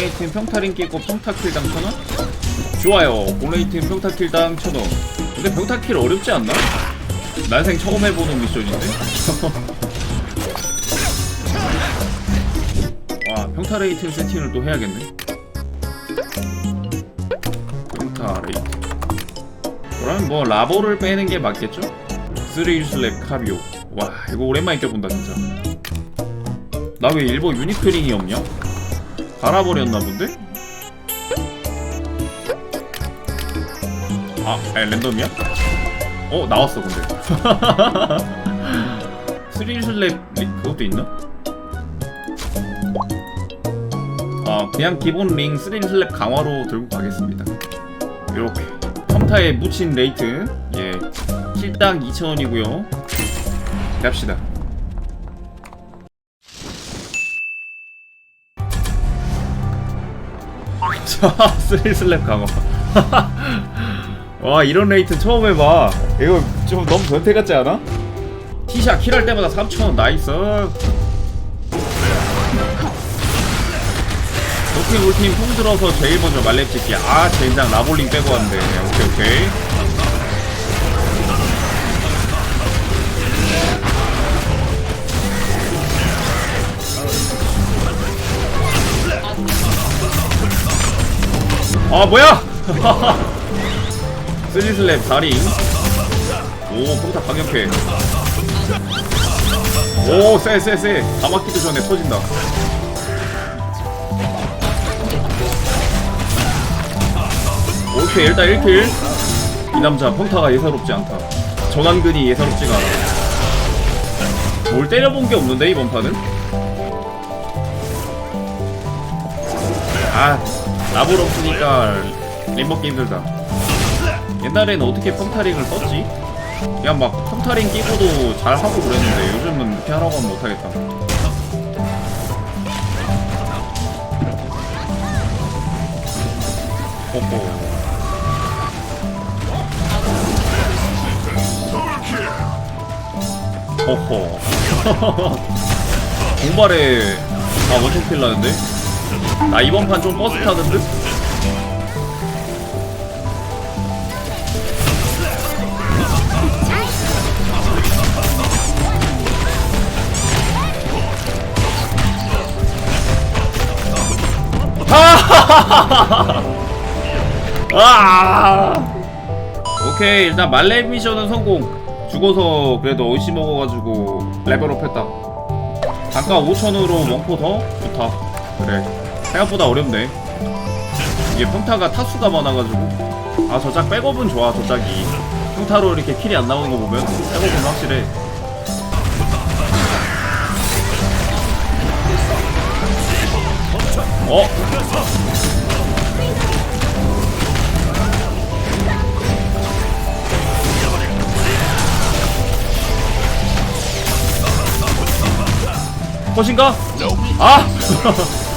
공레이튼 평타링 끼고 평타킬당 천원? 좋아요 공레이튼 평타킬당 천원 근데 평타킬 어렵지 않나? 난생 처음 해보는 미션인데? 와 평타 레이튼 세팅을 또 해야겠네 평타 레이튼 그럼 뭐 라보를 빼는 게 맞겠죠? 쓰리 슬랩 카비오 와 이거 오랜만에 껴본다 진짜 나 왜 일본 유니크링이 없냐? 갈아버렸나 본데? 아, 에, 랜덤이야? 어, 나왔어, 근데. 스릴 슬랩 리- 그것도 있나? 아, 그냥 기본 링 스릴 슬랩 강화로 들고 가겠습니다. 이렇게. 컴타에 묻힌 레이트, 예. 킬당 2,000원이고요. 갑시다. 자, 스릴슬랩 강화. 와, 이런 레이트 처음 해봐. 이거 좀 너무 변태 같지 않아? 티샷 킬할 때마다 3,000원 나이스. 도핑 울팀 통 들어서 제일 먼저 말렙 찍기. 아, 젠장 라볼링 빼고 왔는데. 오케이, 오케이. 아, 뭐야! 쓰리슬랩 다리. 오 평타 강력해. 오쎄쎄쎄. 다 맞기도 전에 터진다. 오케이 일단 1킬. 이 남자 평타가 예사롭지 않다. 전완근이 예사롭지가 않아. 뭘 때려본 게 없는데 이번 판은? 아 라볼 없으니까 림 먹기 힘들다 옛날에는 어떻게 펑타링을 썼지? 그냥 막 펑타링 끼고도 잘 하고 그랬는데 요즘은 그렇게 하라고 하면 못하겠다. 호호. 호호. 공발에 다 원총 필라는데? 나 이번 판 좀 버스 타는 듯? 아! 오케이 일단 말레 미션은 성공 죽어서 그래도 어이씨 먹어가지고 레벨업 했다 단가 5천으로 원포 더? 좋다 그래 생각보다 어렵네 이게 평타가 타수가 많아가지고 아 저작 백업은 좋아 저작이 평타로 이렇게 킬이 안 나오는 거 보면 백업은 확실해 어? 컷인가? 아! 아,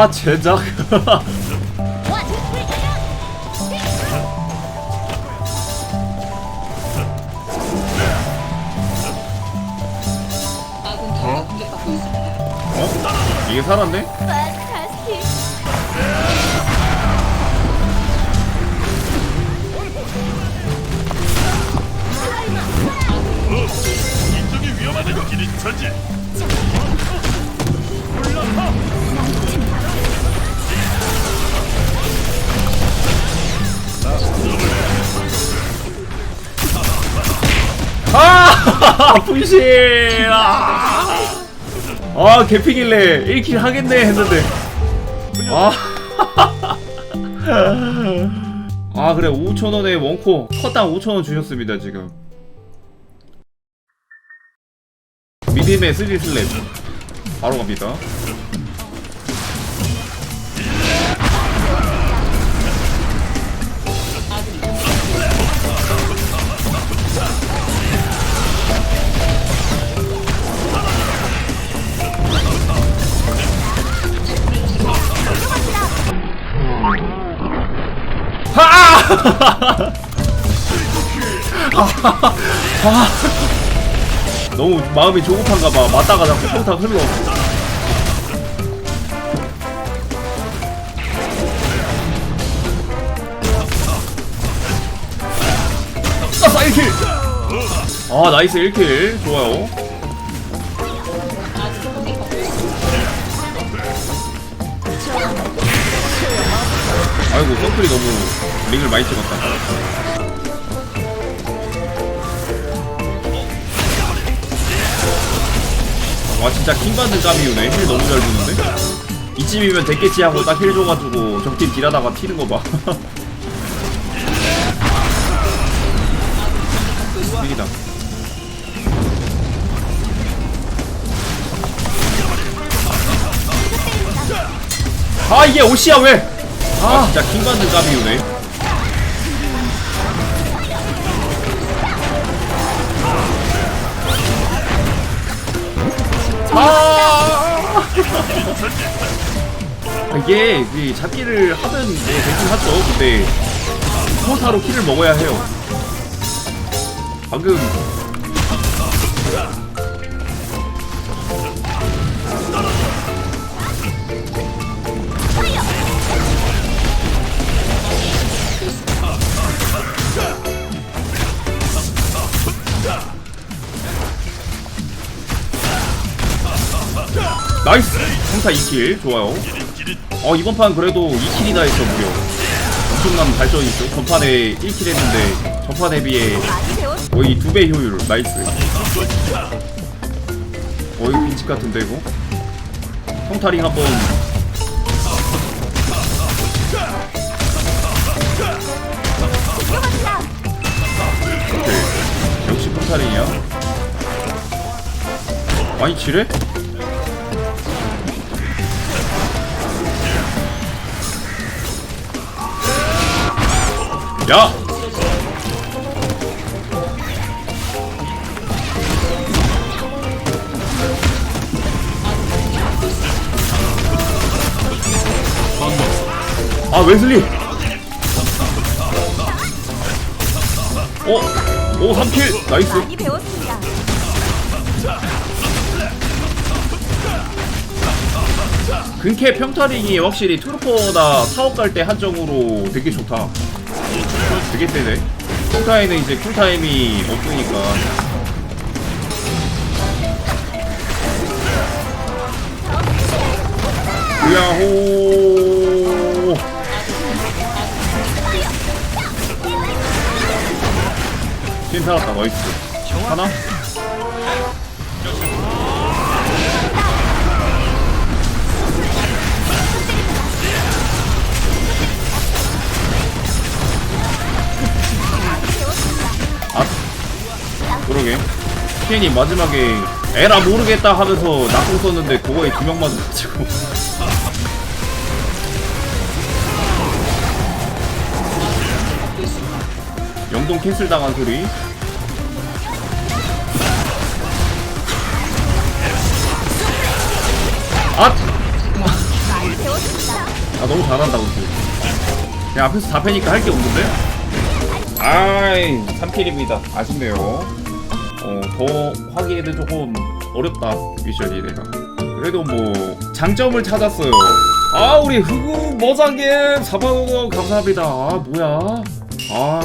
아 제작. 어? 이게 살았네? 분신! 아! 아, 개피길래 1킬 하겠네 했는데. 아. 아, 그래. 5,000원에 원코. 컷당 5,000원 주셨습니다, 지금. 미디움의 3 슬랩. 바로 갑니다. 너무 마음이 조급한가 봐. 맞다가 자꾸 평타 흘러. 아싸 1킬! 아 나이스 1킬 좋아요 아이고 점플이 너무 링을 많이 찍었다. 와 진짜 킹받는 까미우네. 힐 너무 잘 주는데? 이쯤이면 됐겠지 하고 딱 힐 줘가지고 적팀 딜하다가 튀는 거봐. 이기다. 아 이게 옷이야 왜? 아 진짜 킹받는 까비우네. 아. 이게 이 잡기를 하면 뭐 대충 하죠. 근데 포타로 키를 먹어야 해요. 방금 나이스! 성타 2킬. 좋아요. 어 이번 판 그래도 2킬이나 했어 무려 엄청난 발전이 있죠. 전판에 1킬 했는데 전판에 비해 거의 두배 효율. 나이스. 어이 빈집 같은데 이거? 성타링 한번. 오케이. 역시 성타링이야 아니 지뢰? 야! 아 웨슬리! 어? 오 3킬! 나이스 많이 배웠습니다. 근캐 평타링이 확실히 트루퍼나 사업 갈 때 한정으로 되게 좋다 되게 세네. 평타에는 이제 쿨타임이 없으니까. 야호. 신 살았다 나이스. 하나? 그러게 피엔이 마지막에 에라 모르겠다 하면서 낙공 썼는데 그거에 두 명 맞아가지고. 영동 캔슬 당한 소리. 아! 아 너무 잘한다 근데. 그냥 앞에서 다 패니까 할 게 없는데? 아이 3킬입니다. 아쉽네요 어, 더 하기에는 조금 어렵다 미션이 내가. 그래도 뭐 장점을 찾았어요. 아 우리 흑우 머장님 사바노 감사합니다. 아 뭐야? 아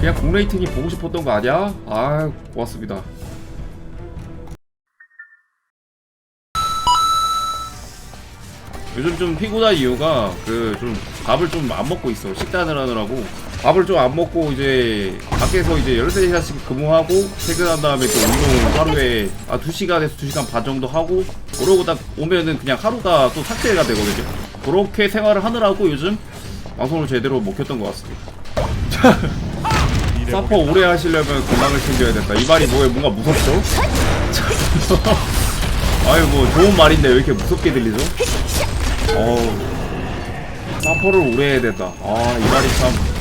그냥 공레이팅이 보고 싶었던 거 아니야? 아 고맙습니다. 요즘 좀 피곤한 이유가 그 좀 밥을 좀 안 먹고 있어. 식단을 하느라고 밥을 좀 안 먹고 이제 밖에서 이제 13시간씩 근무하고 퇴근한 다음에 또 운동 하루에 아 2시간에서 2시간 반 정도 하고 그러고 딱 오면은 그냥 하루가 또 삭제가 되거든요. 그렇게 생활을 하느라고 요즘 방송을 제대로 못 켰던 것 같습니다. 사퍼 오래 하시려면 건강을 챙겨야 된다. 이 말이 뭐에 뭔가 무섭죠? 아유 뭐 좋은 말인데 왜 이렇게 무섭게 들리죠? 어우. 사퍼를 오래 해야 된다. 아 이 말이 참